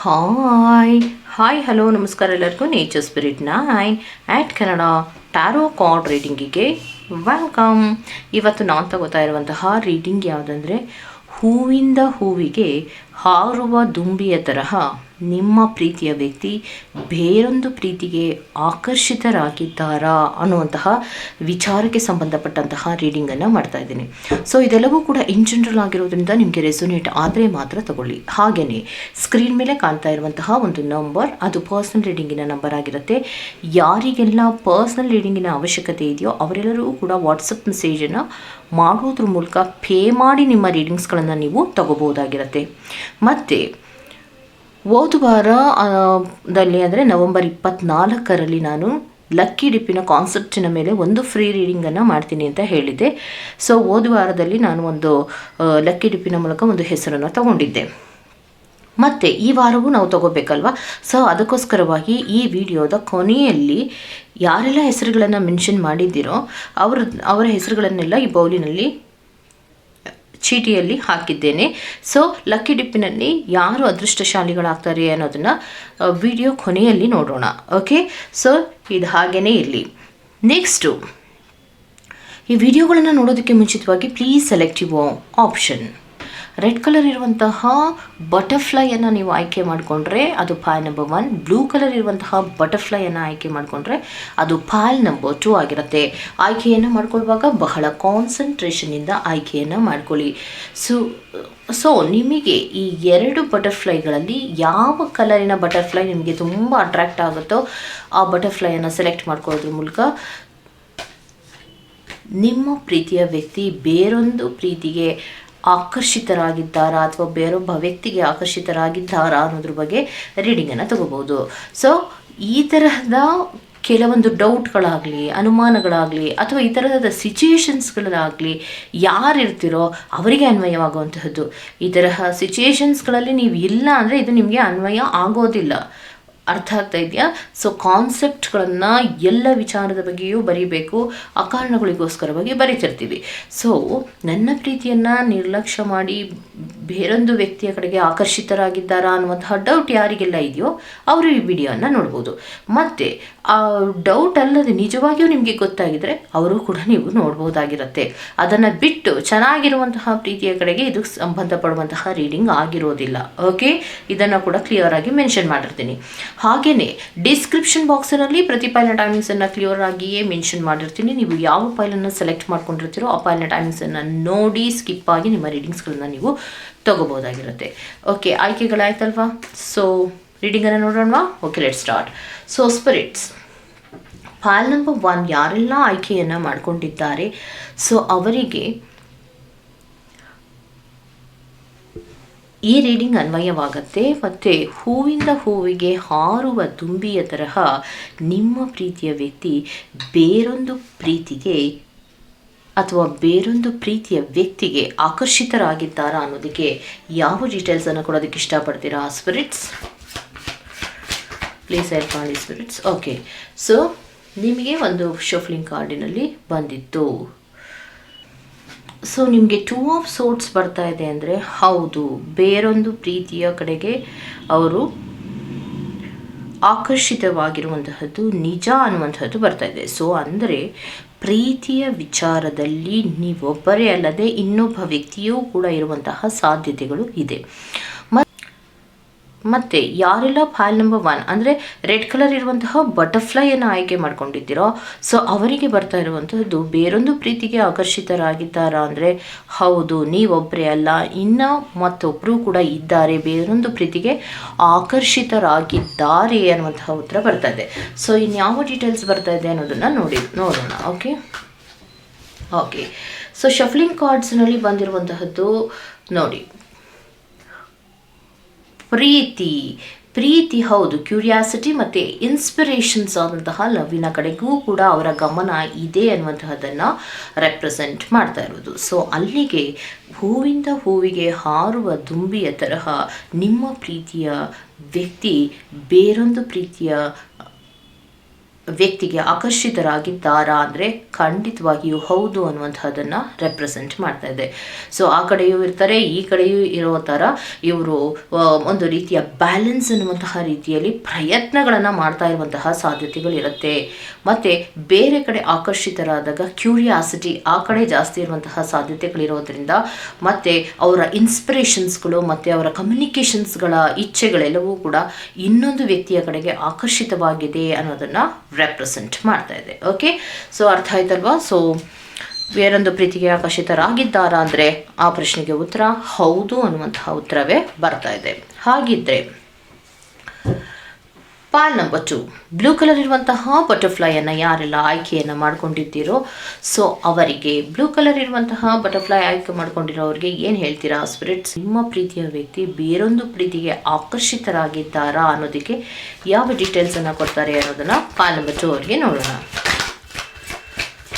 Hi. Hi, hello, ನಮಸ್ಕಾರ ಎಲ್ಲರಿಗೂ. Nature spirit nine at Kannada tarot card ರೀಡಿಂಗಿಗೆ welcome ಇವತ್ತು ನಾನು ತಗೋತಾ ಇರುವಂತಹ ರೀಡಿಂಗ್ ಯಾವುದಂದರೆ ಹೂವಿಂದ ಹೂವಿಗೆ ಹಾರುವ ದುಂಬಿಯ ತರಹ. ನಿಮ್ಮ ಪ್ರೀತಿಯ ವ್ಯಕ್ತಿ ಬೇರೊಂದು ಪ್ರೀತಿಗೆ ಆಕರ್ಷಿತರಾಗಿದ್ದಾರಾ ಅನ್ನುವಂತಹ ವಿಚಾರಕ್ಕೆ ಸಂಬಂಧಪಟ್ಟಂತಹ ರೀಡಿಂಗನ್ನು ಮಾಡ್ತಾ ಇದ್ದೀನಿ. ಸೊ ಇದೆಲ್ಲವೂ ಕೂಡ ಇನ್ ಜನರಲ್ ಆಗಿರೋದ್ರಿಂದ ನಿಮಗೆ ರೆಸೊನೇಟ್ ಆದರೆ ಮಾತ್ರ ತಗೊಳ್ಳಿ. ಹಾಗೆಯೇ ಸ್ಕ್ರೀನ್ ಮೇಲೆ ಕಾಣ್ತಾ ಇರುವಂತಹ ಒಂದು ನಂಬರ್ ಅದು ಪರ್ಸ್ನಲ್ ರೀಡಿಂಗಿನ ನಂಬರ್ ಆಗಿರುತ್ತೆ. ಯಾರಿಗೆಲ್ಲ ಪರ್ಸ್ನಲ್ ರೀಡಿಂಗಿನ ಅವಶ್ಯಕತೆ ಇದೆಯೋ ಅವರೆಲ್ಲರೂ ಕೂಡ ವಾಟ್ಸಪ್ ಮೆಸೇಜನ್ನು ಮಾಡೋದ್ರ ಮೂಲಕ ಪೇ ಮಾಡಿ ನಿಮ್ಮ ರೀಡಿಂಗ್ಸ್ಗಳನ್ನು ನೀವು ತಗೋಬೋದಾಗಿರುತ್ತೆ ಮತ್ತು ಹೋದ ವಾರ ದಲ್ಲಿ ಅಂದರೆ ನವೆಂಬರ್ ಇಪ್ಪತ್ತ್ನಾಲ್ಕರಲ್ಲಿ ನಾನು ಲಕ್ಕಿ ಡಿಪ್ಪಿನ ಕಾನ್ಸೆಪ್ಟಿನ ಮೇಲೆ ಒಂದು ಫ್ರೀ ರೀಡಿಂಗನ್ನು ಮಾಡ್ತೀನಿ ಅಂತ ಹೇಳಿದ್ದೆ. ಸೊ ಹೋದ ವಾರದಲ್ಲಿ ನಾನು ಒಂದು ಲಕ್ಕಿ ಡಿಪ್ಪಿನ ಮೂಲಕ ಒಂದು ಹೆಸರನ್ನು ತಗೊಂಡಿದ್ದೆ. ಮತ್ತು, ಈ ವಾರವೂ ನಾವು ತಗೋಬೇಕಲ್ವಾ? ಸೊ ಅದಕ್ಕೋಸ್ಕರವಾಗಿ ಈ ವಿಡಿಯೋದ ಕೊನೆಯಲ್ಲಿ ಯಾರೆಲ್ಲ ಹೆಸರುಗಳನ್ನು ಮೆನ್ಷನ್ ಮಾಡಿದ್ದೀರೋ, ಅವ್ರ, ಅವರ ಹೆಸರುಗಳನ್ನೆಲ್ಲ ಈ ಬೌಲಿನಲ್ಲಿ ಚೀಟಿಯಲ್ಲಿ ಹಾಕಿದ್ದೇನೆ. ಸೊ ಲಕ್ಕಿ ಡಿಪ್ಪಿನಲ್ಲಿ ಯಾರು ಅದೃಷ್ಟಶಾಲಿಗಳಾಗ್ತಾರೆ ಅನ್ನೋದನ್ನು ವಿಡಿಯೋ ಕೊನೆಯಲ್ಲಿ ನೋಡೋಣ. ಓಕೆ ಸೊ ಇದು ಹಾಗೇ ಇರಲಿ. ನೆಕ್ಸ್ಟು ಈ ವಿಡಿಯೋಗಳನ್ನು ನೋಡೋದಕ್ಕೆ ಮುಂಚಿತವಾಗಿ please selective option red colour ಇರುವಂತಹ ಬಟರ್ಫ್ಲೈಯನ್ನು ನೀವು ಆಯ್ಕೆ ಮಾಡಿಕೊಂಡ್ರೆ ಅದು pile number one blue colour ಇರುವಂತಹ ಬಟರ್ಫ್ಲೈಯನ್ನು ಆಯ್ಕೆ ಮಾಡಿಕೊಂಡ್ರೆ ಅದು ಪಾಯಲ್ ನಂಬರ್ ಟೂ ಆಗಿರುತ್ತೆ. ಆಯ್ಕೆಯನ್ನು ಮಾಡ್ಕೊಳ್ಳುವಾಗ ಬಹಳ ಕಾನ್ಸಂಟ್ರೇಷನಿಂದ ಆಯ್ಕೆಯನ್ನು ಮಾಡ್ಕೊಳ್ಳಿ. ಸೊ ಸೊ ನಿಮಗೆ ಈ ಎರಡು ಬಟರ್ಫ್ಲೈಗಳಲ್ಲಿ ಯಾವ ಕಲರಿನ ಬಟರ್ಫ್ಲೈ ನಿಮಗೆ ತುಂಬ ಅಟ್ರಾಕ್ಟ್ ಆಗುತ್ತೋ ಆ ಬಟರ್ಫ್ಲೈಯನ್ನು ಸೆಲೆಕ್ಟ್ ಮಾಡ್ಕೊಳ್ಳೋದ್ರ ಮೂಲಕ ನಿಮ್ಮ ಪ್ರೀತಿಯ ವ್ಯಕ್ತಿ ಬೇರೊಂದು ಪ್ರೀತಿಗೆ ಆಕರ್ಷಿತರಾಗಿದ್ದಾರಾ ಅಥವಾ ಬೇರೊಬ್ಬ ವ್ಯಕ್ತಿಗೆ ಆಕರ್ಷಿತರಾಗಿದ್ದಾರಾ ಅನ್ನೋದ್ರ ಬಗ್ಗೆ ರೀಡಿಂಗನ್ನು ತಗೋಬೋದು ಸೊ ಈ ತರಹದ ಕೆಲವೊಂದು ಡೌಟ್ಗಳಾಗಲಿ ಅನುಮಾನಗಳಾಗಲಿ ಅಥವಾ ಈ ತರಹದ ಸಿಚುಯೇಷನ್ಸ್ಗಳಾಗಲಿ ಯಾರಿರ್ತಿರೋ ಅವರಿಗೆ ಅನ್ವಯವಾಗುವಂತಹದ್ದು. ಈ ತರಹ ಸಿಚುಯೇಷನ್ಸ್ಗಳಲ್ಲಿ ನೀವು ಇಲ್ಲ ಅಂದರೆ ಇದು ನಿಮಗೆ ಅನ್ವಯ ಆಗೋದಿಲ್ಲ. ಅರ್ಥ ಆಗ್ತಾ ಇದೆಯಾ? ಸೊ ಕಾನ್ಸೆಪ್ಟ್ಗಳನ್ನು ಎಲ್ಲ ವಿಚಾರದ ಬಗ್ಗೆಯೂ ಬರೀಬೇಕು ಕಾರಣಗಳಿಗೋಸ್ಕರವಾಗಿ ಬರೀತಿರ್ತೀವಿ. ಸೊ ನನ್ನ ಪ್ರೀತಿಯನ್ನು ನಿರ್ಲಕ್ಷ್ಯ ಮಾಡಿ ಬೇರೊಂದು ವ್ಯಕ್ತಿಯ ಕಡೆಗೆ ಆಕರ್ಷಿತರಾಗಿದ್ದಾರಾ ಅನ್ನುವಂತಹ ಡೌಟ್ ಯಾರಿಗೆಲ್ಲ ಇದೆಯೋ, ಅವರು ಈ ವಿಡಿಯೋನ ನೋಡ್ಬೋದು. ಮತ್ತು, ಆ ಡೌಟ್ ಅಲ್ಲದೆ ನಿಜವಾಗಿಯೂ ನಿಮಗೆ ಗೊತ್ತಾಗಿದ್ರೆ ಅವರು ಕೂಡ ನೀವು ನೋಡ್ಬೋದಾಗಿರುತ್ತೆ. ಅದನ್ನು ಬಿಟ್ಟು ಚೆನ್ನಾಗಿರುವಂತಹ ಪ್ರೀತಿಯ ಕಡೆಗೆ ಇದು ಸಂಬಂಧಪಡುವಂತಹ ರೀಡಿಂಗ್ ಆಗಿರೋದಿಲ್ಲ. ಓಕೆ ಇದನ್ನು ಕೂಡ ಕ್ಲಿಯರ್ ಆಗಿ ಮೆನ್ಷನ್ ಮಾಡಿರ್ತೀನಿ. ಹಾಗೆಯೇ ಡಿಸ್ಕ್ರಿಪ್ಷನ್ ಬಾಕ್ಸಿನಲ್ಲಿ ಪ್ರತಿ ಫೈಲ್ನ ಟೈಮಿಂಗ್ಸನ್ನು ಕ್ಲಿಯರ್ ಆಗಿಯೇ ಮೆನ್ಷನ್ ಮಾಡಿರ್ತೀನಿ. ನೀವು ಯಾವ ಫೈಲನ್ನು ಸೆಲೆಕ್ಟ್ ಮಾಡ್ಕೊಂಡಿರ್ತೀರೋ ಆ ಫೈಲ್ನ ಟೈಮಿಂಗ್ಸನ್ನು ನೋಡಿ ಸ್ಕಿಪ್ ಆಗಿ ನಿಮ್ಮ ರೀಡಿಂಗ್ಸ್ಗಳನ್ನ ನೀವು ತಗೋಬೋದಾಗಿರುತ್ತೆ ಓಕೆ ಆಯ್ಕೆಗಳಾಯ್ತಲ್ವಾ? ಸೊ ರೀಡಿಂಗನ್ನು ನೋಡೋಣವಾ okay let start so spirits pile number one ಯಾರೆಲ್ಲ ಆಯ್ಕೆಯನ್ನು ಮಾಡ್ಕೊಂಡಿದ್ದಾರೆ? ಸೊ ಅವರಿಗೆ ಈ ರೀಡಿಂಗ್ ಅನ್ವಯವಾಗತ್ತೆ. ಮತ್ತು ಹೂವಿಂದ ಹೂವಿಗೆ ಹಾರುವ ತುಂಬಿಯ ತರಹ ನಿಮ್ಮ ಪ್ರೀತಿಯ ವ್ಯಕ್ತಿ ಬೇರೊಂದು ಪ್ರೀತಿಗೆ ಅಥವಾ ಬೇರೊಂದು ಪ್ರೀತಿಯ ವ್ಯಕ್ತಿಗೆ ಆಕರ್ಷಿತರಾಗಿದ್ದಾರಾ ಅನ್ನೋದಕ್ಕೆ ಯಾವ ಡೀಟೇಲ್ಸನ್ನು ಕೊಡೋದಕ್ಕೆ ಇಷ್ಟಪಡ್ತೀರಾ? ಸ್ಪಿರಿಟ್ಸ್ ಪ್ಲೀಸ್ ಹೆಲ್ಪ್ ಮಾಡಿ ಸ್ಪಿರಿಟ್ಸ್ ಓಕೆ ಸೊ ನಿಮಗೆ ಒಂದು ಶಫ್ಲಿಂಗ್ ಕಾರ್ಡಿನಲ್ಲಿ ಬಂದಿತ್ತು. ಸೊ ನಿಮಗೆ ಟೂ ಆಫ್ ಸೋರ್ಟ್ಸ್ ಬರ್ತಾ ಇದೆ ಅಂದರೆ ಹೌದು. ಬೇರೊಂದು ಪ್ರೀತಿಯ ಕಡೆಗೆ ಅವರು ಆಕರ್ಷಿತವಾಗಿರುವಂತಹದ್ದು, ನಿಜ ಅನ್ನುವಂಥದ್ದು ಬರ್ತಾ ಇದೆ. ಸೊ ಅಂದರೆ ಪ್ರೀತಿಯ ವಿಚಾರದಲ್ಲಿ ನೀವೊಬ್ಬರೇ ಅಲ್ಲದೆ ಇನ್ನೊಬ್ಬ ವ್ಯಕ್ತಿಯೂ ಕೂಡ ಇರುವಂತಹ ಸಾಧ್ಯತೆಗಳು ಇದೆ. ಮತ್ತೆ ಯಾರೆಲ್ಲ ಫೈಲ್ ನಂಬರ್ ಒನ್ ಅಂದರೆ ರೆಡ್ ಕಲರ್ ಇರುವಂತಹ ಬಟರ್ಫ್ಲೈಯನ್ನು ಆಯ್ಕೆ ಮಾಡ್ಕೊಂಡಿದ್ದೀರೋ ಸೊ ಅವರಿಗೆ ಬರ್ತಾ ಇರುವಂತಹದ್ದು ಬೇರೊಂದು ಪ್ರೀತಿಗೆ ಆಕರ್ಷಿತರಾಗಿದ್ದಾರಾ ಅಂದರೆ, ಹೌದು ನೀವೊಬ್ಬರೇ ಅಲ್ಲ, ಇನ್ನು ಮತ್ತೊಬ್ಬರು ಕೂಡ ಇದ್ದಾರೆ, ಬೇರೊಂದು ಪ್ರೀತಿಗೆ ಆಕರ್ಷಿತರಾಗಿದ್ದಾರೆ ಅನ್ನುವಂತಹ ಉತ್ತರ ಬರ್ತಾ ಇದೆ. ಸೊ ಇನ್ಯಾವ ಡೀಟೇಲ್ಸ್ ಬರ್ತಾ ಇದೆ ಅನ್ನೋದನ್ನು ನೋಡಿ, ನೋಡೋಣ ಓಕೆ ಓಕೆ ಸೊ ಶಫ್ಲಿಂಗ್ ಕಾರ್ಡ್ಸ್ನಲ್ಲಿ ಬಂದಿರುವಂತಹದ್ದು ನೋಡಿ. ಪ್ರೀತಿ. ಪ್ರೀತಿ ಹೌದು ಕ್ಯೂರಿಯಾಸಿಟಿ ಮತ್ತು ಇನ್ಸ್ಪಿರೇಷನ್ಸ್ ಆದಂತಹ ಲವ್ವಿನ ಕಡೆಗೂ ಕೂಡ ಅವರ ಗಮನ ಇದೆ ಅನ್ನುವಂತಹದ್ದನ್ನು ರೆಪ್ರೆಸೆಂಟ್ ಮಾಡ್ತಾ ಇರೋದು. ಸೊ ಅಲ್ಲಿಗೆ ಹೂವಿಂದ ಹೂವಿಗೆ ಹಾರುವ ದುಂಬಿಯ ತರಹ ನಿಮ್ಮ ಪ್ರೀತಿಯ ವ್ಯಕ್ತಿ ಬೇರೊಂದು ಪ್ರೀತಿಯ ವ್ಯಕ್ತಿಗೆ ಆಕರ್ಷಿತರಾಗಿದ್ದಾರಾ ಅಂದರೆ ಖಂಡಿತವಾಗಿಯೂ ಹೌದು ಅನ್ನುವಂಥದ್ದನ್ನು ರೆಪ್ರೆಸೆಂಟ್ ಮಾಡ್ತಾ ಇದೆ. ಸೊ ಆ ಕಡೆಯೂ ಇರ್ತಾರೆ, ಈ ಕಡೆಯೂ ಇರೋ ಥರ ಇವರು ಒಂದು ರೀತಿಯ ಬ್ಯಾಲೆನ್ಸ್ ಅನ್ನುವಂತಹ ರೀತಿಯಲ್ಲಿ ಪ್ರಯತ್ನಗಳನ್ನು ಮಾಡ್ತಾ ಇರುವಂತಹ ಸಾಧ್ಯತೆಗಳಿರುತ್ತೆ. ಮತ್ತು ಬೇರೆ ಕಡೆ ಆಕರ್ಷಿತರಾದಾಗ ಕ್ಯೂರಿಯಾಸಿಟಿ ಆ ಕಡೆ ಜಾಸ್ತಿ ಇರುವಂತಹ ಸಾಧ್ಯತೆಗಳಿರೋದ್ರಿಂದ ಮತ್ತು ಅವರ ಇನ್ಸ್ಪಿರೇಷನ್ಸ್ಗಳು ಮತ್ತು ಅವರ ಕಮ್ಯುನಿಕೇಷನ್ಸ್ಗಳ ಇಚ್ಛೆಗಳೆಲ್ಲವೂ ಕೂಡ ಇನ್ನೊಂದು ವ್ಯಕ್ತಿಯ ಕಡೆಗೆ ಆಕರ್ಷಿತವಾಗಿದೆ ಅನ್ನೋದನ್ನು ರೆಪ್ರೆಸೆಂಟ್ ಮಾಡ್ತಾ ಇದೆ ಓಕೆ ಸೊ ಅರ್ಥ ಆಯ್ತಲ್ವಾ? ಸೊ ಬೇರೊಂದು ಪ್ರೀತಿಗೆ ಆಕರ್ಷಿತರಾಗಿದ್ದಾರಾ ಅಂದರೆ ಆ ಪ್ರಶ್ನೆಗೆ ಉತ್ತರ ಹೌದು ಅನ್ನುವಂತಹ ಉತ್ತರವೇ ಬರ್ತಾ ಇದೆ. ಹಾಗಿದ್ರೆ pile number two blue colour ಇರುವಂತಹ ಬಟರ್ಫ್ಲೈಯನ್ನು ಯಾರೆಲ್ಲ ಆಯ್ಕೆಯನ್ನು ಮಾಡ್ಕೊಂಡಿದ್ದೀರೋ ಸೊ ಅವರಿಗೆ ಬ್ಲೂ ಕಲರ್ ಇರುವಂತಹ ಬಟರ್ಫ್ಲೈ ಆಯ್ಕೆ ಮಾಡ್ಕೊಂಡಿರೋರಿಗೆ ಏನು ಹೇಳ್ತೀರಾ ಸ್ಪಿರಿಟ್ಸ್ ನಿಮ್ಮ ಪ್ರೀತಿಯ ವ್ಯಕ್ತಿ ಬೇರೊಂದು ಪ್ರೀತಿಗೆ ಆಕರ್ಷಿತರಾಗಿದ್ದಾರಾ ಅನ್ನೋದಕ್ಕೆ ಯಾವ ಡೀಟೇಲ್ಸನ್ನು ಕೊಡ್ತಾರೆ ಅನ್ನೋದನ್ನು ಪಾಲ್ ನಂಬರ್ ಟು ಅವರಿಗೆ ನೋಡೋಣ.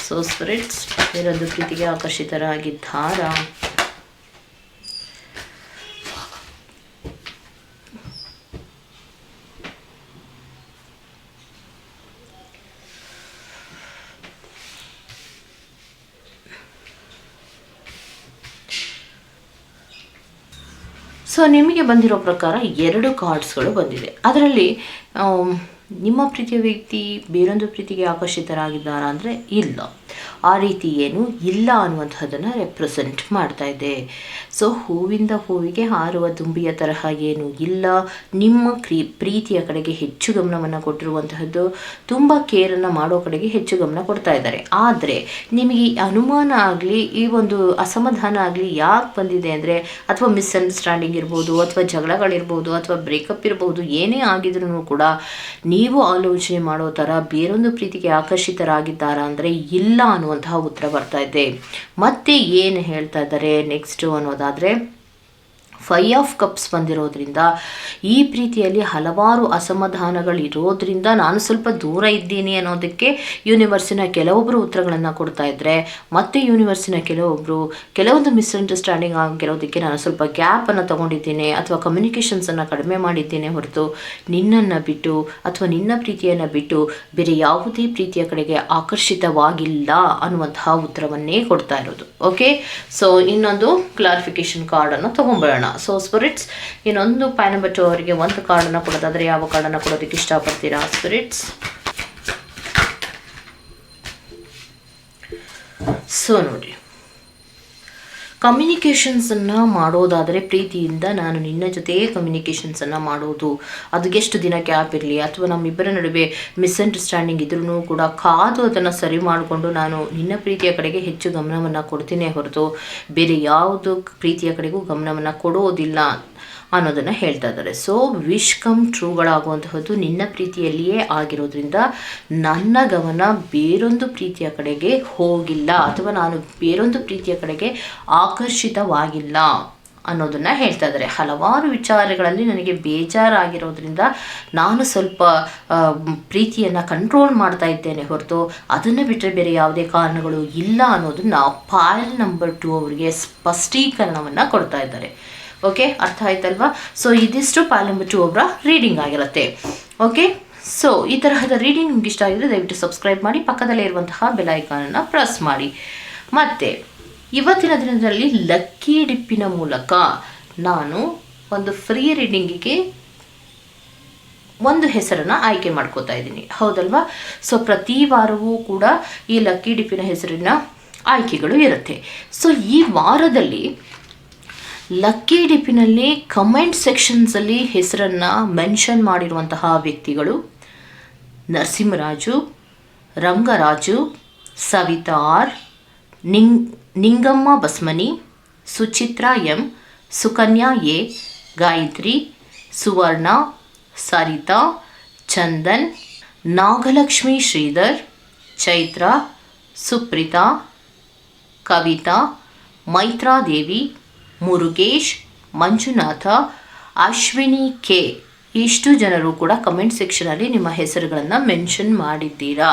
ಸೊ ಸ್ಪಿರಿಟ್ಸ್ ಬೇರೊಂದು ಪ್ರೀತಿಗೆ ಆಕರ್ಷಿತರಾಗಿದ್ದಾರಾ? ಸೊ ನಿಮಗೆ ಬಂದಿರೋ ಪ್ರಕಾರ ಎರಡು ಕಾರ್ಡ್ಸ್ಗಳು ಬಂದಿದೆ ಅದರಲ್ಲಿ ನಿಮ್ಮ ಪ್ರೀತಿಯ ವ್ಯಕ್ತಿ ಬೇರೊಂದು ಪ್ರೀತಿಗೆ ಆಕರ್ಷಿತರಾಗಿದ್ದಾರಾ ಅಂದರೆ ಇಲ್ಲ. ಆ ರೀತಿ ಏನು ಇಲ್ಲ ಅನ್ನುವಂಥದ್ದನ್ನು ರೆಪ್ರೆಸೆಂಟ್ ಮಾಡ್ತಾ ಇದೆ. ಸೊ ಹೂವಿಂದ ಹೂವಿಗೆ ಹಾರುವ ದುಂಬಿಯ ತರಹ ಏನು ಇಲ್ಲ. ನಿಮ್ಮ ಪ್ರೀತಿಯ ಕಡೆಗೆ ಹೆಚ್ಚು ಗಮನವನ್ನು ಕೊಟ್ಟಿರುವಂತಹದ್ದು ತುಂಬ ಕೇರನ್ನು ಮಾಡೋ ಕಡೆಗೆ ಹೆಚ್ಚು ಗಮನ ಕೊಡ್ತಾ ಇದ್ದಾರೆ. ಆದರೆ, ನಿಮಗೆ ಈ ಅನುಮಾನ ಆಗಲಿ, ಈ ಒಂದು ಅಸಮಾಧಾನ ಆಗಲಿ ಯಾಕೆ ಬಂದಿದೆ ಅಂದರೆ, ಅಥವಾ ಮಿಸ್ಅಂಡರ್ಸ್ಟ್ಯಾಂಡಿಂಗ್ ಇರ್ಬೋದು, ಅಥವಾ ಜಗಳಗಳಿರ್ಬೋದು, ಅಥವಾ ಬ್ರೇಕಪ್ ಇರ್ಬೋದು, ಏನೇ ಆಗಿದ್ರೂ ಕೂಡ ನೀವು ಆಲೋಚನೆ ಮಾಡೋ ಥರ ಬೇರೊಂದು ಪ್ರೀತಿಗೆ ಆಕರ್ಷಿತರಾಗಿದ್ದಾರಾ ಅಂದರೆ ಇಲ್ಲ ಅನ್ನುವಂತಹ ಉತ್ತರ ಬರ್ತಾ ಇದೆ. ಮತ್ತೆ ಏನು ಹೇಳ್ತಾ ಇದ್ದಾರೆ? ನೆಕ್ಸ್ಟು ಅನ್ನೋದಾದರೆ ಫೈ ಆಫ್ ಕಪ್ಸ್ ಬಂದಿರೋದ್ರಿಂದ ಈ ಪ್ರೀತಿಯಲ್ಲಿ ಹಲವಾರು ಅಸಮಾಧಾನಗಳಿರೋದ್ರಿಂದ ನಾನು ಸ್ವಲ್ಪ ದೂರ ಇದ್ದೀನಿ ಅನ್ನೋದಕ್ಕೆ ಯೂನಿವರ್ಸಿನ ಕೆಲವೊಬ್ಬರು ಉತ್ತರಗಳನ್ನು ಕೊಡ್ತಾ ಇದ್ದರೆ ಮತ್ತೆ ಯೂನಿವರ್ಸಿನ ಕೆಲವೊಬ್ಬರು ಕೆಲವೊಂದು ಮಿಸ್ಅಂಡರ್ಸ್ಟ್ಯಾಂಡಿಂಗ್ ಆಗಿರೋದಕ್ಕೆ ನಾನು ಸ್ವಲ್ಪ ಗ್ಯಾಪನ್ನು ತೊಗೊಂಡಿದ್ದೀನಿ ಅಥವಾ ಕಮ್ಯುನಿಕೇಷನ್ಸನ್ನು ಕಡಿಮೆ ಮಾಡಿದ್ದೇನೆ ಹೊರತು ನಿನ್ನನ್ನು ಬಿಟ್ಟು ಅಥವಾ ನಿನ್ನ ಪ್ರೀತಿಯನ್ನು ಬಿಟ್ಟು ಬೇರೆ ಯಾವುದೇ ಪ್ರೀತಿಯ ಕಡೆಗೆ ಆಕರ್ಷಿತವಾಗಿಲ್ಲ ಅನ್ನುವಂತಹ ಉತ್ತರವನ್ನೇ ಕೊಡ್ತಾ ಇರೋದು. ಓಕೆ ಸೊ ಇನ್ನೊಂದು ಕ್ಲಾರಿಫಿಕೇಶನ್ ಕಾರ್ಡನ್ನು ತೊಗೊಂಬರೋಣ. ಸೊ ಸ್ಪಿರಿಟ್ಸ್ ಇನ್ನೊಂದು ಪ್ಯಾನ್ ನಂಬರ್ ಅವರಿಗೆ ಒಂದು ಕಾರ್ಡನ್ನು ಕೊಡೋದಾದರೆ ಯಾವ ಕಾರ್ಡನ್ನು ಕೊಡೋದಕ್ಕೆ ಇಷ್ಟಪಡ್ತೀರಾ ಸ್ಪಿರಿಟ್ಸ್ ಸೊ ನೋಡಿ. ಕಮ್ಯುನಿಕೇಷನ್ಸನ್ನು ಮಾಡೋದಾದರೆ ಪ್ರೀತಿಯಿಂದ ನಾನು ನಿನ್ನ ಜೊತೆ ಕಮ್ಯುನಿಕೇಷನ್ಸನ್ನು ಮಾಡೋದು. ಅದು ಎಷ್ಟು ದಿನ ಗ್ಯಾಪ್ ಇರಲಿ? ಅಥವಾ ನಮ್ಮಿಬ್ಬರ ನಡುವೆ ಮಿಸ್ಅಂಡರ್ಸ್ಟ್ಯಾಂಡಿಂಗ್ ಇದ್ರೂ ಕೂಡ ಕಾದು ಅದನ್ನು ಸರಿ ಮಾಡಿಕೊಂಡು ನಾನು ನಿನ್ನ ಪ್ರೀತಿಯ ಕಡೆಗೆ ಹೆಚ್ಚು ಗಮನವನ್ನು ಕೊಡ್ತೀನಿ ಹೊರತು ಬೇರೆ ಯಾವುದು ಪ್ರೀತಿಯ ಕಡೆಗೂ ಗಮನವನ್ನು ಕೊಡೋದಿಲ್ಲ. ಅನ್ನೋದನ್ನು ಹೇಳ್ತಾ ಇದ್ದಾರೆ. ಸೊ ವಿಶ್ ಕಮ್ ಟ್ರೂಗಳಾಗುವಂತಹದ್ದು ನಿನ್ನ ಪ್ರೀತಿಯಲ್ಲಿಯೇ ಆಗಿರೋದ್ರಿಂದ ನನ್ನ ಗಮನ ಬೇರೊಂದು ಪ್ರೀತಿಯ ಕಡೆಗೆ ಹೋಗಿಲ್ಲ ಅಥವಾ ನಾನು ಬೇರೊಂದು ಪ್ರೀತಿಯ ಕಡೆಗೆ ಆಕರ್ಷಿತವಾಗಿಲ್ಲ ಅನ್ನೋದನ್ನು ಹೇಳ್ತಾ ಇದ್ದಾರೆ. ಹಲವಾರು ವಿಚಾರಗಳಲ್ಲಿ ನನಗೆ ಬೇಜಾರಾಗಿರೋದ್ರಿಂದ ನಾನು ಸ್ವಲ್ಪ ಪ್ರೀತಿಯನ್ನು ಕಂಟ್ರೋಲ್ ಮಾಡ್ತಾ ಇದ್ದೇನೆ ಹೊರತು ಅದನ್ನು ಬಿಟ್ಟರೆ ಬೇರೆ ಯಾವುದೇ ಕಾರಣಗಳು ಇಲ್ಲ ಅನ್ನೋದನ್ನ ಪಾಯಲ್ ನಂಬರ್ ಟು ಅವರಿಗೆ ಸ್ಪಷ್ಟೀಕರಣವನ್ನು ಕೊಡ್ತಾ ಇದ್ದಾರೆ. ಓಕೆ ಅರ್ಥ ಆಯ್ತಲ್ವಾ? ಸೊ ಇದಿಷ್ಟು ಪಾಯಲ್ ಒಬ್ಬರ ರೀಡಿಂಗ್ ಆಗಿರುತ್ತೆ. ಓಕೆ ಸೊ ಈ ತರಹದ ರೀಡಿಂಗ್ ನಿಮ್ಗೆ ಇಷ್ಟ ಆಗಿದ್ರೆ ದಯವಿಟ್ಟು ಸಬ್ಸ್ಕ್ರೈಬ್ ಮಾಡಿ, ಪಕ್ಕದಲ್ಲೇ ಇರುವಂತಹ ಬೆಲ್ ಪ್ರೆಸ್ ಮಾಡಿ. ಮತ್ತು, ಇವತ್ತಿನ ದಿನದಲ್ಲಿ ಲಕ್ಕಿ ಡಿಪ್ಪಿನ ಮೂಲಕ ನಾನು ಒಂದು ಫ್ರೀ ರೀಡಿಂಗಿಗೆ ಒಂದು ಹೆಸರನ್ನು ಆಯ್ಕೆ ಮಾಡ್ಕೋತಾ ಇದ್ದೀನಿ. ಹೌದಲ್ವಾ? ಸೊ ಪ್ರತಿ ವಾರವೂ ಕೂಡ ಈ ಲಕ್ಕಿ ಡಿಪ್ಪಿನ ಹೆಸರಿನ ಆಯ್ಕೆಗಳು ಇರುತ್ತೆ. ಸೊ ಈ ವಾರದಲ್ಲಿ ಲಕ್ಕಿ ಡಿಪ್ಪಿನಲ್ಲಿ ಕಮೆಂಟ್ ಸೆಕ್ಷನ್ಸಲ್ಲಿ ಹೆಸರನ್ನು ಮೆನ್ಷನ್ ಮಾಡಿರುವಂತಹ ವ್ಯಕ್ತಿಗಳು. Narasimharaju, Rangaraju, Savitha R, Ning, Ningamma Basmani, Suchitra M, Sukanya A, Gayathri, Suvarna, Saritha, Chandan, Nagalakshmi Sridhar, Chaitra, Supritha, Kavitha, Maitradevi Murugesh, Manjunatha, Ashwini K. ಇಷ್ಟು ಜನರು ಕೂಡ ಕಮೆಂಟ್ ಸೆಕ್ಷನಲ್ಲಿ ನಿಮ್ಮ ಹೆಸರುಗಳನ್ನು ಮೆನ್ಷನ್ ಮಾಡಿದ್ದೀರಾ?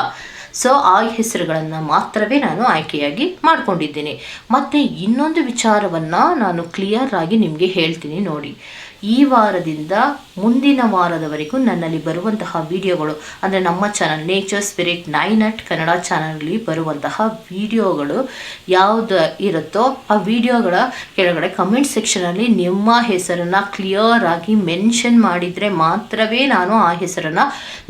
ಸೊ ಆ ಹೆಸರುಗಳನ್ನು ಮಾತ್ರವೇ ನಾನು ಆಯ್ಕೆಯಾಗಿ ಮಾಡಿಕೊಂಡಿದ್ದೀನಿ. ಮತ್ತು ಇನ್ನೊಂದು ವಿಚಾರವನ್ನು ನಾನು ಕ್ಲಿಯರ್ ಆಗಿ ನಿಮಗೆ ಹೇಳ್ತೀನಿ ನೋಡಿ. ಈ ವಾರದಿಂದ ಮುಂದಿನ ವಾರದವರೆಗೂ ನನ್ನಲ್ಲಿ ಬರುವಂತಹ ವಿಡಿಯೋಗಳು, ಅಂದರೆ ನಮ್ಮ channel nature spirit nine at Kannada ಚಾನಲಲ್ಲಿ ಬರುವಂತಹ ವಿಡಿಯೋಗಳು ಯಾವುದು ಇರುತ್ತೋ ಆ ವಿಡಿಯೋಗಳ ಕೆಳಗಡೆ ಕಮೆಂಟ್ ಸೆಕ್ಷನಲ್ಲಿ ನಿಮ್ಮ ಹೆಸರನ್ನು ಕ್ಲಿಯರ್ ಆಗಿ ಮೆನ್ಷನ್ ಮಾಡಿದರೆ ಮಾತ್ರವೇ ನಾನು ಆ ಹೆಸರನ್ನು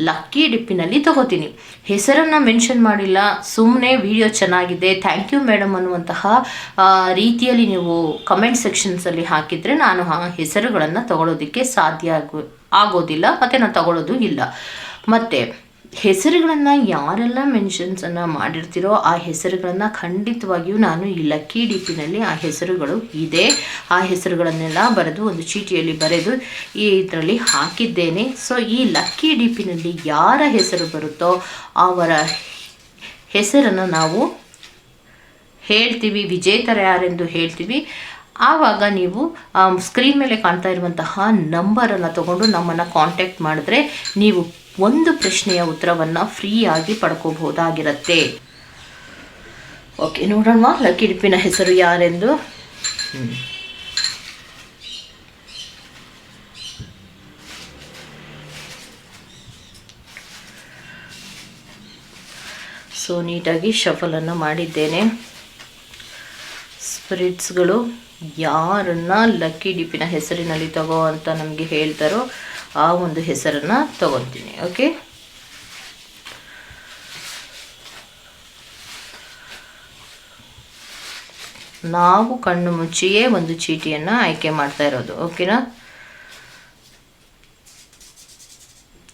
ಲಕ್ಕಿ ಡಿಪ್ಪಿನಲ್ಲಿ ತಗೋತೀನಿ. ಹೆಸರನ್ನು ಮೆನ್ಷನ್ ಮಾಡಿಲ್ಲ ಸುಮ್ಮನೆ ವಿಡಿಯೋ ಚೆನ್ನಾಗಿದೆ ಥ್ಯಾಂಕ್ ಯು ಮೇಡಮ್ ಅನ್ನುವಂತಹ ರೀತಿಯಲ್ಲಿ ನೀವು ಕಮೆಂಟ್ ಸೆಕ್ಷನ್ಸಲ್ಲಿ ಹಾಕಿದರೆ ನಾನು ಆ ಹೆಸರುಗಳನ್ನು ತಗೊಳ್ಳೋದಕ್ಕೆ ಸಾಧ್ಯ ಆಗೋ, ಆಗೋದಿಲ್ಲ, ಮತ್ತು ನಾನು ತಗೊಳ್ಳೋದು ಇಲ್ಲ. ಮತ್ತು ಹೆಸರುಗಳನ್ನು ಯಾರೆಲ್ಲ ಮೆನ್ಷನ್ಸನ್ನು ಮಾಡಿರ್ತೀರೋ ಆ ಹೆಸರುಗಳನ್ನು ಖಂಡಿತವಾಗಿಯೂ ನಾನು ಈ ಲಕ್ಕಿ ಡಿಪಿನಲ್ಲಿ ಆ ಹೆಸರುಗಳು ಇದೆ. ಆ ಹೆಸರುಗಳನ್ನೆಲ್ಲ ಬರೆದು ಒಂದು ಚೀಟಿಯಲ್ಲಿ ಬರೆದು ಈ ಇದರಲ್ಲಿ ಹಾಕಿದ್ದೇನೆ. ಸೊ ಈ ಲಕ್ಕಿ ಡಿಪಿನಲ್ಲಿ ಯಾರ ಹೆಸರು ಬರುತ್ತೋ ಅವರ ಹೆಸರನ್ನು ನಾವು ಹೇಳ್ತೀವಿ. ವಿಜೇತರ ಯಾರೆಂದು ಹೇಳ್ತೀವಿ. ಆವಾಗ ನೀವು ಸ್ಕ್ರೀನ್ ಮೇಲೆ ಕಾಣ್ತಾ ಇರುವಂತಹ ನಂಬರನ್ನು ತಗೊಂಡು ನಮ್ಮನ್ನು ಕಾಂಟ್ಯಾಕ್ಟ್ ಮಾಡಿದ್ರೆ ನೀವು ಒಂದು ಪ್ರಶ್ನೆಯ ಉತ್ತರವನ್ನು ಫ್ರೀಯಾಗಿ ಪಡ್ಕೋಬಹುದಾಗಿರುತ್ತೆ ಓಕೆ ನೋಡೋಣ ಲಕ್ಕಿ ಡಿಪ್ಪಿನ ಹೆಸರು ಯಾರೆಂದು. ಸೊ ನೀಟಾಗಿ ಶಫಲನ್ನು ಮಾಡಿದ್ದೇನೆ ಸ್ಪಿರಿಟ್ಸ್ಗಳು ಯಾರನ್ನ ಲಕ್ಕಿ ಡಿಪಿನ ಹೆಸರಿನಲ್ಲಿ ತಗೋ ಅಂತ ನಮಗೆ ಹೇಳ್ತಾರೋ ಆ ಒಂದು ಹೆಸರನ್ನು ತಗೊತೀನಿ ಓಕೆ ನಾವು ಕಣ್ಣು ಮುಚ್ಚಿಯೇ ಒಂದು ಚೀಟಿಯನ್ನು ಆಯ್ಕೆ ಮಾಡ್ತಾ ಇರೋದು ಓಕೆನಾ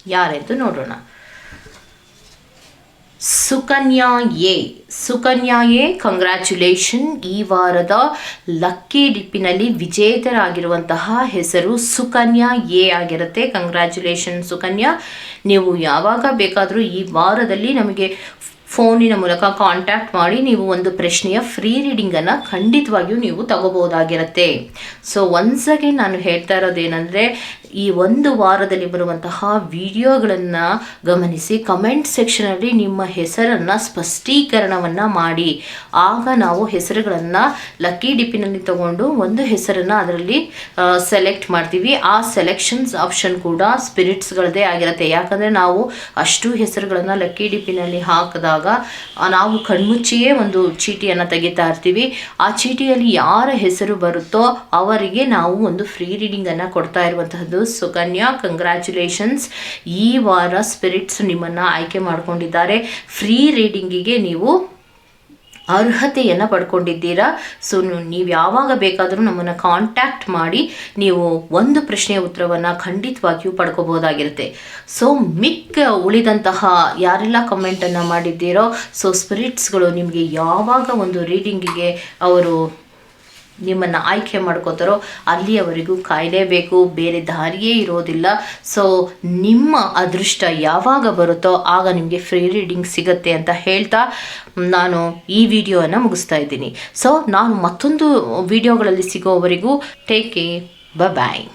ಯಾರೆಂದು ನೋಡೋಣ. Sukanya A Sukanya A congratulation ಈ ವಾರದ ಲಕ್ಕಿ ಡಿಪ್ಪಿನಲ್ಲಿ ವಿಜೇತರಾಗಿರುವಂತಹ ಹೆಸರು ಸುಕನ್ಯಾ ಎ ಆಗಿರುತ್ತೆ. ಕಂಗ್ರ್ಯಾಚುಲೇಷನ್ ಸುಕನ್ಯಾ. ನೀವು ಯಾವಾಗ ಬೇಕಾದರೂ ಈ ವಾರದಲ್ಲಿ ನಮಗೆ ಫೋನಿನ ಮೂಲಕ ಕಾಂಟ್ಯಾಕ್ಟ್ ಮಾಡಿ, ನೀವು ಒಂದು ಪ್ರಶ್ನೆಯ ಫ್ರೀ ರೀಡಿಂಗನ್ನು ಖಂಡಿತವಾಗಿಯೂ ನೀವು ತಗೋಬೋದಾಗಿರುತ್ತೆ ಸೊ ಒನ್ಸ್ ಅಗೇನ್ ನಾನು ಹೇಳ್ತಾ ಇರೋದೇನೆಂದರೆ ಈ ಒಂದು ವಾರದಲ್ಲಿ ಬರುವಂತಹ ವಿಡಿಯೋಗಳನ್ನು ಗಮನಿಸಿ ಕಮೆಂಟ್ ಸೆಕ್ಷನಲ್ಲಿ ನಿಮ್ಮ ಹೆಸರನ್ನು ಸ್ಪಷ್ಟೀಕರಣವನ್ನು ಮಾಡಿ. ಆಗ ನಾವು ಹೆಸರುಗಳನ್ನು ಲಕ್ಕಿ ಡಿಪ್ಪಿನಲ್ಲಿ ತಗೊಂಡು ಒಂದು ಹೆಸರನ್ನು ಅದರಲ್ಲಿ ಸೆಲೆಕ್ಟ್ ಮಾಡ್ತೀವಿ. ಆ ಸೆಲೆಕ್ಷನ್ಸ್ ಆಪ್ಷನ್ ಕೂಡ ಸ್ಪಿರಿಟ್ಸ್ಗಳದೇ ಆಗಿರುತ್ತೆ. ಯಾಕಂದರೆ ನಾವು ಅಷ್ಟು ಹೆಸರುಗಳನ್ನು ಲಕ್ಕಿ ಡಿಪ್ಪಿನಲ್ಲಿ ಹಾಕಿದಾಗ ನಾವು ಕಣ್ಮುಚ್ಚಿಯೇ ಒಂದು ಚೀಟಿಯನ್ನು ತೆಗಿತಾ ಇರ್ತೀವಿ. ಆ ಚೀಟಿಯಲ್ಲಿ ಯಾರ ಹೆಸರು ಬರುತ್ತೋ ಅವರಿಗೆ ನಾವು ಒಂದು ಫ್ರೀ ರೀಡಿಂಗನ್ನು ಕೊಡ್ತಾ ಇರುವಂತಹದ್ದು ಸುಕನ್ಯಾ ಕಂಗ್ರ್ಯಾಚುಲೇಷನ್ಸ್ ಈ ವಾರ ಸ್ಪಿರಿಟ್ಸ್ ನಿಮ್ಮನ್ನು ಆಯ್ಕೆ ಮಾಡಿಕೊಂಡಿದ್ದಾರೆ. ಫ್ರೀ ರೀಡಿಂಗಿಗೆ ನೀವು ಅರ್ಹತೆಯನ್ನು ಪಡ್ಕೊಂಡಿದ್ದೀರಾ? ಸೊ ನೀವು ಯಾವಾಗ ಬೇಕಾದರೂ ನಮ್ಮನ್ನು ಕಾಂಟ್ಯಾಕ್ಟ್ ಮಾಡಿ ನೀವು ಒಂದು ಪ್ರಶ್ನೆಯ ಉತ್ತರವನ್ನು ಖಂಡಿತವಾಗಿಯೂ ಪಡ್ಕೋಬೋದಾಗಿರುತ್ತೆ. ಸೊ ಮಿಕ್ಕ ಉಳಿದಂತಹ ಯಾರೆಲ್ಲ ಕಮೆಂಟನ್ನು ಮಾಡಿದ್ದೀರೋ ಸೊ ಸ್ಪಿರಿಟ್ಸ್ಗಳು ನಿಮಗೆ ಯಾವಾಗ ಒಂದು ರೀಡಿಂಗಿಗೆ ಅವರು ನಿಮ್ಮನ್ನು ಆಯ್ಕೆ ಮಾಡ್ಕೋತಾರೋ ಅಲ್ಲಿಯವರೆಗೂ ಕಾಯಲೇಬೇಕು. ಬೇರೆ ದಾರಿಯೇ ಇರೋದಿಲ್ಲ. ಸೊ ನಿಮ್ಮ ಅದೃಷ್ಟ ಯಾವಾಗ ಬರುತ್ತೋ ಆಗ ನಿಮಗೆ ಫ್ರೀ ರೀಡಿಂಗ್ ಸಿಗುತ್ತೆ ಅಂತ ಹೇಳ್ತಾ ನಾನು ಈ ವಿಡಿಯೋವನ್ನು ಮುಗಿಸ್ತಾ ಇದ್ದೀನಿ. ಸೊ ನಾನು ಮತ್ತೊಂದು ವಿಡಿಯೋಗಳಲ್ಲಿ ಸಿಗೋವರೆಗೂ ಟೇಕ್ ಕೇರ್ ಬಾಯ್